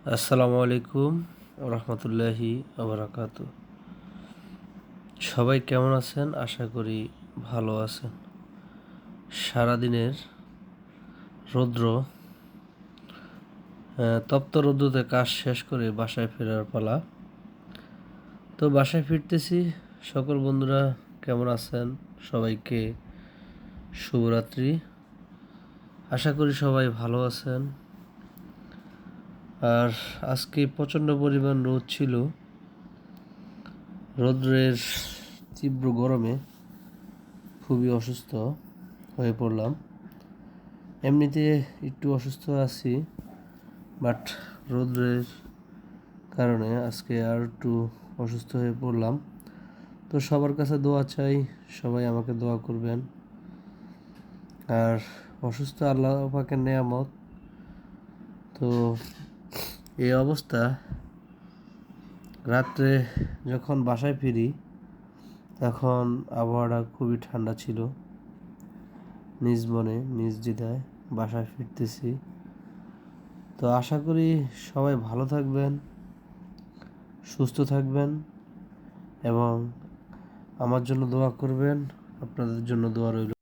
আসসালামু আলাইকুম রহমতুল্লাহি আবরাকাত সবাই কেমন আছেন? আশা করি ভালো আছেন। সারাদিনের রৌদ্র তপ্ত রৌদ্রতে কাজ শেষ করে বাসায় ফেরার পালা। তো বাসায় ফিরতেছি। সকল বন্ধুরা কেমন আছেন? সবাইকে শুভরাত্রি। আশা করি সবাই ভালো আছেন। আর আজকে প্রচণ্ড পরিমাণ রোদ ছিল। রৌদ্রের তীব্র গরমে খুবই অসুস্থ হয়ে পড়লাম। এমনিতে একটু অসুস্থ আছি বাট রৌদ্রের কারণে আজকে আর একটু অসুস্থ হয়ে পড়লাম। তো সবার কাছে দোয়া চাই, সবাই আমাকে দোয়া করবেন। আর অসুস্থ আল্লাহ পাকের নেয়ামত, তো এই অবস্থা। রাত্রে যখন বাসায় ফিরি, তখন আবহাওয়াটা খুবই ঠান্ডা ছিল। নিজ মনে, নিজ দ্বিধায় বাসায় ফিরতেছি। তো আশা করি সবাই ভালো থাকবেন, সুস্থ থাকবেন এবং আমার জন্য দোয়া করবেন। আপনাদের জন্য দোয়া রইল।